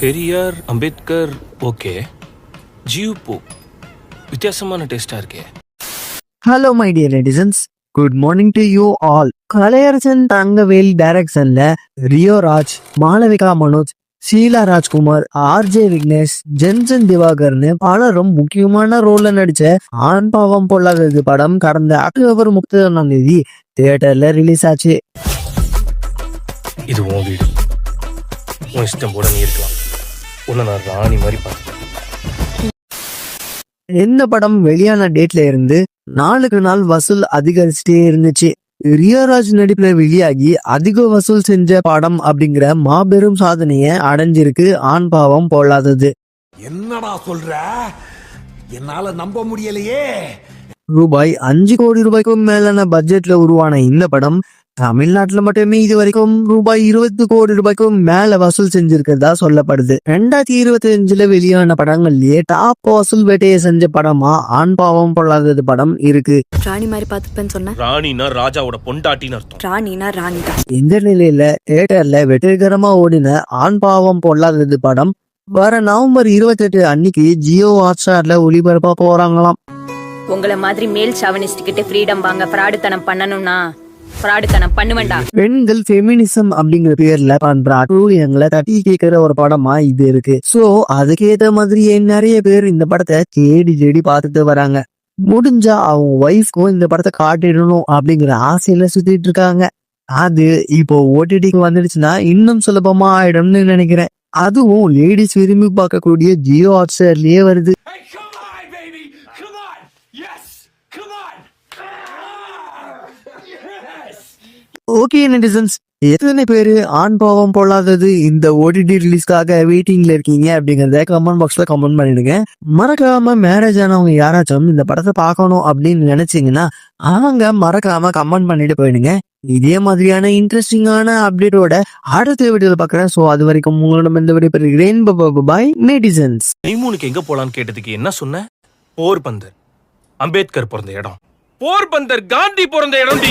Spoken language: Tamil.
பெரியார் அம்பேத்கர் ஓகே. ஜியூ போ. வித்தியாசமான டேஸ்டா இருக்கே. Hello my dear netizens good morning to you all Kalaiyarasan Thangavel டைரக்ஷன்ல ரியோ ராஜ் மாளவிகா மனோஜ் ஷீலா ராஜ்குமார் ஆர்ஜே விக்னேஷ் ஜென்சன் திவாகர்னு பலரும் முக்கியமான ரோல்ல நடிச்ச ஆண் பாவம் பொல்லாதது படம் கடந்த அக்டோபர் முப்பத்தி ஒன்றாம் தேதி தியேட்டர்ல ரிலீஸ் ஆச்சு. இது உன் வீடு. உன் இஷ்டம் போல நீ இருக்கலாம். உன்னை நான் ராணி மாதிரி பார்த்துப்பேன் இந்த படம் வெளியான டேட்ல இருந்து நாளுக்கு நாள் வசூல் அதிகரிச்சுட்டே இருந்துச்சு. ரியோராஜ் நடிப்புல வெளியாகி அதிக வசூல் செஞ்ச படம் அப்படிங்கிற மாபெரும் சாதனையை அடைஞ்சிருக்கு ஆண் பாவம் போலாதது என்னடா சொல்ற? என்னால நம்ப முடியலையே. ரூபாய் அஞ்சு கோடி ரூபாய்க்கும் மேலான பட்ஜெட்ல உருவான இந்த படம் தமிழ்நாட்டுல மட்டுமே இது வரைக்கும் ரூபாய் இருபது கோடி ரூபாய்க்கும் மேல வசூல் செஞ்சிருக்கிறதா சொல்லப்படுது. ரெண்டாயிரத்தி இருபத்தி அஞ்சுல வெளியான படங்கள்லயே டாப் வசூல் வேட்டையை செஞ்ச படமா? ஆண் பாவம் பொல்லாதது படம் இருக்கு. ராணி மாதிரி பார்த்துப்பேன்னு சொன்னேன் ராணினா ராஜாவோட பொண்டாட்டின்னு அர்த்தம். ராணினா ராணி இந்த நிலையில தியேட்டர்ல வெற்றிகரமா ஓடின ஆண் பாவம் பொல்லாதது படம்? வர நவம்பர் இருபத்தெட்டு அன்னைக்கு ஜியோ ஹாட்ஸ்டார்ல ஒளிபரப்பா போறாங்களாம். உங்களை மாதிரி மேல் சாவனிஸ்ட் கிட்ட ஃப்ரீடம் வாங்க ஃப்ராடுத்தனம் பண்ணணும்னா ஃப்ராடுத்தனம் பண்ணுவேண்டா பெண்கள் ஃபெமினிசம் அப்படிங்கிற பேர்ல பண்ற. அட்டூழியங்களை தட்டி கேட்கிற ஒரு படமா இது இருக்கு. சோ அதுக்கேத்த மாதிரியே நிறைய பேர் இந்த படத்தை தேடி தேடி பார்த்துட்டு வராங்க. முடிஞ்சா அவங்க ஒய்ஃப்க்கும் இந்த படத்தை காட்டிடணும் அப்படிங்கிற ஆசையில சுத்திட்டு இருக்காங்க. அது இப்போ ஓடிடிக்கு வந்துடுச்சுன்னா இன்னும் சுலபமா ஆயிடும்னு நினைக்கிறேன். அதுவும் லேடிஸ் விரும்பி பார்க்கக்கூடிய ஜியோ ஹாட்ஸ்டார்லயே வருது. ஓகே நெட்டிசன்ஸ் எத்தனை பேர் ஆண் பாவம் போலாதது இந்த ஓடிடி ரிலீஸ்க்காக வெயிட்டிங்ல இருக்கீங்க அப்படிங்கறத கமெண்ட் பாக்ஸ்ல கமெண்ட் பண்ணிடுங்க. மறக்காம மேரேஜ் ஆனவங்க யாராச்சும் இந்த படத்தை பார்க்கணும் அப்படின்னு நினைச்சீங்கன்னா அவங்க மறக்காம கமெண்ட் பண்ணிட்டு போயிடுங்க. இதே மாதிரியான இன்ட்ரெஸ்டிங்கான அப்டேட்டோட அடுத்த வீடியோல பாக்குறேன் ஸோ அது வரைக்கும் உங்களிடம் இந்த விடை பெறுகிறேன் பாய் நெட்டிசன்ஸ் ஹனிமூனுக்கு எங்க போலான்னு கேட்டதுக்கு என்ன சொன்ன? போர்பந்தர். அம்பேத்கர் பிறந்த இடம். போர்பந்தர் காந்தி பிறந்த இடம்